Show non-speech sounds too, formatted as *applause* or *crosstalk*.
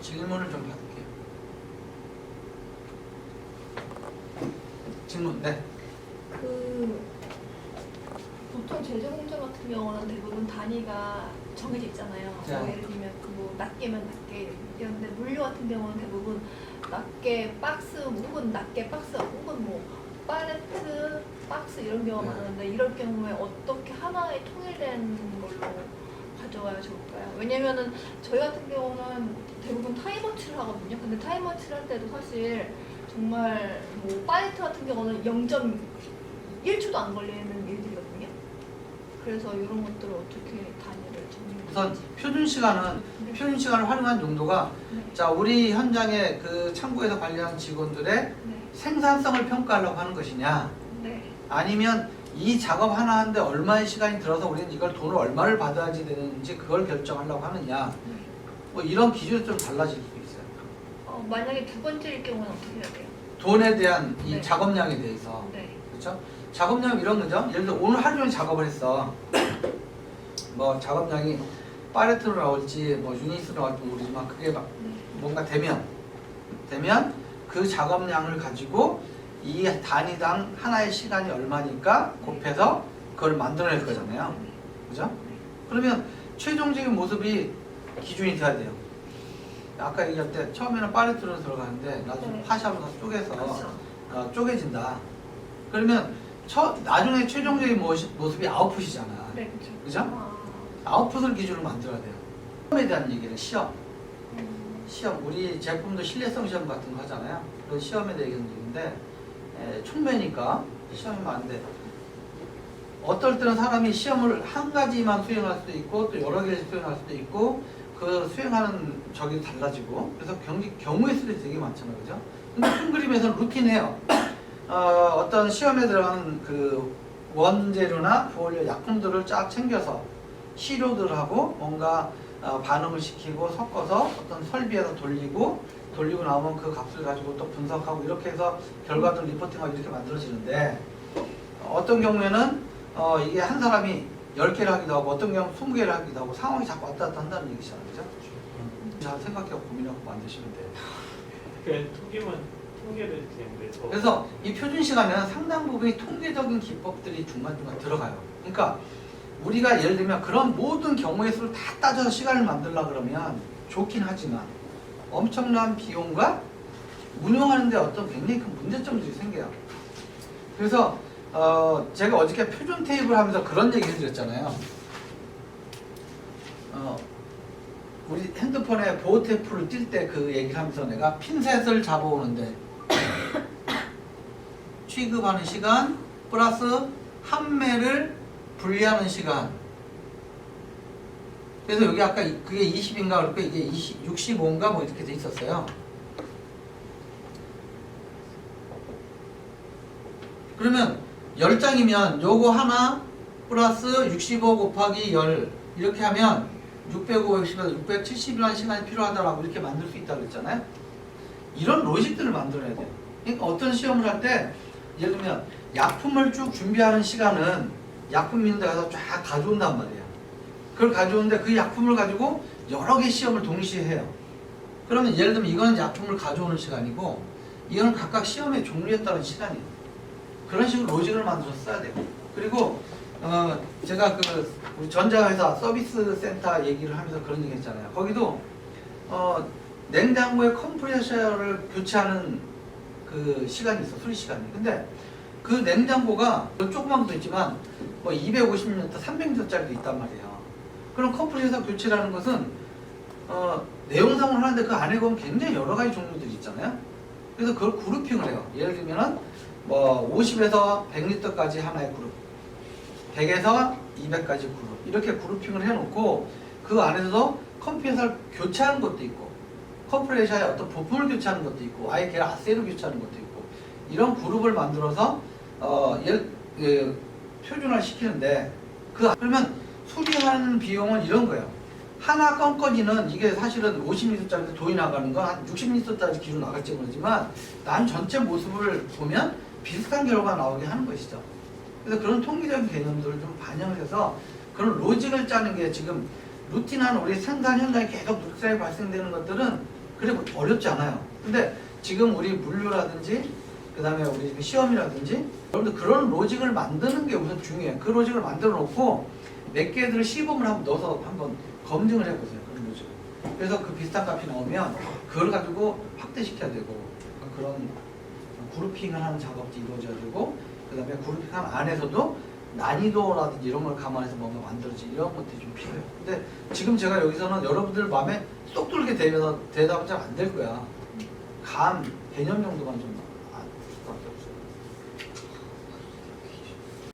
질문을 좀 받을게요. 질문, 네. 그 보통 재정 공정 같은 경우는 대부분 단위가 정해져 있잖아요. 네. 뭐 예를 들면 그뭐 낱개면 낱개 이런데 물류 같은 경우는 대부분 낱개 박스 뭐 혹은 낱개 박스 혹은 뭐 팔레트 박스 이런 경우가 네. 많은데 이럴 경우에 어떻게 하나의 통일된 걸로 가져가야 좋을까요? 왜냐면은 저희 같은 경우는 대부분 타이머치를 하거든요. 근데 타이머치를 할 때도 사실 정말 뭐 파이트 같은 경우는 0.1초도 안 걸리는 일들이거든요. 그래서 이런 것들을 어떻게 단위를 우선 정리하는지. 표준 시간은 네. 표준 시간을 활용한 용도가 네. 자 우리 현장의 그 창구에서 관리하는 직원들의 네. 생산성을 평가하려고 하는 것이냐 네. 아니면 이 작업 하나 하는데 얼마의 시간이 들어서 우리는 이걸 돈을 얼마를 받아야지 되는지 그걸 결정하려고 하느냐 네. 뭐 이런 기준이 좀 달라질 수 있어요. 어, 만약에 두 번째일 경우는 어떻게 해야 돼요? 돈에 대한 이 네. 작업량에 대해서 네. 그렇죠? 작업량 이런 거죠. 예를 들어 오늘 하루 종일 작업을 했어. *coughs* 뭐 작업량이 파레트로 나올지 뭐 유닛으로 나올지 모르지만 그게 막 네. 뭔가 되면 되면 그 작업량을 가지고 이 단위당 하나의 시간이 얼마니까 곱해서 그걸 만들어낼 거잖아요. 네. 그죠? 그러면 최종적인 모습이 기준이 돼야 돼요. 아까 얘기할 때 처음에는 파레트로 들어가는데 나중에 네. 파샵으로 쪼개서 그렇죠. 어, 쪼개진다. 그러면 처, 나중에 최종적인 모습, 모습이 아웃풋이잖아. 네, 그렇죠. 그죠? 아, 아웃풋을 기준으로 만들어야 돼요. 시험에 대한 얘기를 시험. 음, 시험 우리 제품도 신뢰성 시험 같은 거 하잖아요. 그런 시험에 대한 얘기인데 에, 총매니까 시험이면 안 돼. 어떨 때는 사람이 시험을 한 가지만 수행할 수도 있고 또 여러 개를 수행할 수도 있고 그 수행하는 적이 달라지고 그래서 경기 경우의 수들이 되게 많잖아요, 그죠? 근데 큰 그림에서는 루틴해요. 어, 어떤 시험에 들어가는 그 원재료나 부원료 약품들을 쫙 챙겨서 시료들 하고 뭔가 어, 반응을 시키고 섞어서 어떤 설비에다 돌리고 돌리고 나오면 그 값을 가지고 또 분석하고 이렇게 해서 결과들 리포팅하고 이렇게 만들어지는데 어떤 경우에는 어, 이게 한 사람이 10개를 하기도 하고 어떤 경우는 20개를 하기도 하고 상황이 자꾸 왔다 갔다 한다는 얘기잖아요. 그죠? 잘 생각하고 고민하고 만드시면 돼요. 그 통계만 통계를 되는데 더 그래서 이 표준 시간에는 상당 부분이 통계적인 기법들이 중간중간 들어가요. 그러니까 우리가 예를 들면 그런 모든 경우의 수를 다 따져서 시간을 만들려 그러면 좋긴 하지만 엄청난 비용과 운영하는데 어떤 굉장히 큰 문제점들이 생겨요. 그래서 어 제가 어저께 표준 테이블 하면서 그런 얘기 해드렸잖아요. 어 우리 핸드폰에 보호 테이프를 뛸 때 그 얘기를 하면서 내가 핀셋을 잡아오는데 *coughs* 취급하는 시간 플러스 판매를 분리하는 시간. 그래서 여기 아까 이- 그게 20인가 그렇고 이게 20, 65인가 뭐 이렇게 돼 있었어요. 그러면 10장이면 요거 하나 플러스 65 곱하기 10 이렇게 하면 650에서 670이라는 시간이 필요하다라고 이렇게 만들 수 있다고 그랬잖아요. 이런 로직들을 만들어야 돼요. 그러니까 어떤 시험을 할 때 예를 들면 약품을 쭉 준비하는 시간은 약품 있는 데 가서 쫙 가져온단 말이에요. 그걸 가져오는데 그 약품을 가지고 여러 개 시험을 동시에 해요. 그러면 예를 들면 이거는 약품을 가져오는 시간이고 이거는 각각 시험의 종류에 따른 시간이에요. 그런 식으로 로직을 만들어서 써야 돼요. 그리고 어 제가 그 전자회사 서비스 센터 얘기를 하면서 그런 얘기 했잖아요. 거기도 어 냉장고의 컴프레셔를 교체하는 그 시간이 있어 수리 시간이. 근데 그 냉장고가 조그만 것도 있지만 뭐 250m, 300m짜리도 있단 말이에요. 그럼 컴프레셔 교체라는 것은 어 내용상을 하는데 그 안에 보면 굉장히 여러 가지 종류들이 있잖아요. 그래서 그걸 그룹핑을 해요. 예를 들면은 뭐 50에서 100리터까지 하나의 그룹, 100에서 200까지 그룹 이렇게 그룹핑을 해놓고 그 안에서도 컴퓨터를 교체하는 것도 있고 컴프레셔의 어떤 부품을 교체하는 것도 있고 아예 걔를 아세로 교체하는 것도 있고 이런 그룹을 만들어서 어 예를 그, 표준화 시키는데 그 그러면 수리하는 비용은 이런 거예요. 하나 건건이는 이게 사실은 50리터짜리 돈이 나가는 건한 60리터짜리 기준 나갈지 모르지만 난 전체 모습을 보면 비슷한 결과가 나오게 하는 것이죠. 그래서 그런 통계적인 개념들을 좀 반영을 해서 그런 로직을 짜는 게 지금 루틴한 우리 생산 현장에 계속 묵살이 발생되는 것들은 그리고 어렵지 않아요. 근데 지금 우리 물류라든지 그 다음에 우리 지금 시험이라든지 여러분들 그런 로직을 만드는 게 우선 중요해요. 그 로직을 만들어 놓고 몇 개들을 시범을 한번 넣어서 한번 검증을 해보세요. 그런 로직. 그래서 그 비슷한 값이 나오면 그걸 가지고 확대시켜야 되고 그런 그룹핑을 하는 작업도 이루어져야 되고 그 다음에 그룹핑한 안에서도 난이도라든지 이런 걸 감안해서 뭔가 만들어지 이런 것들이 좀 필요해요. 근데 지금 제가 여기서는 여러분들 마음에 쏙 들게 되면 대답은 잘 안 될 거야. 감, 개념 정도만 좀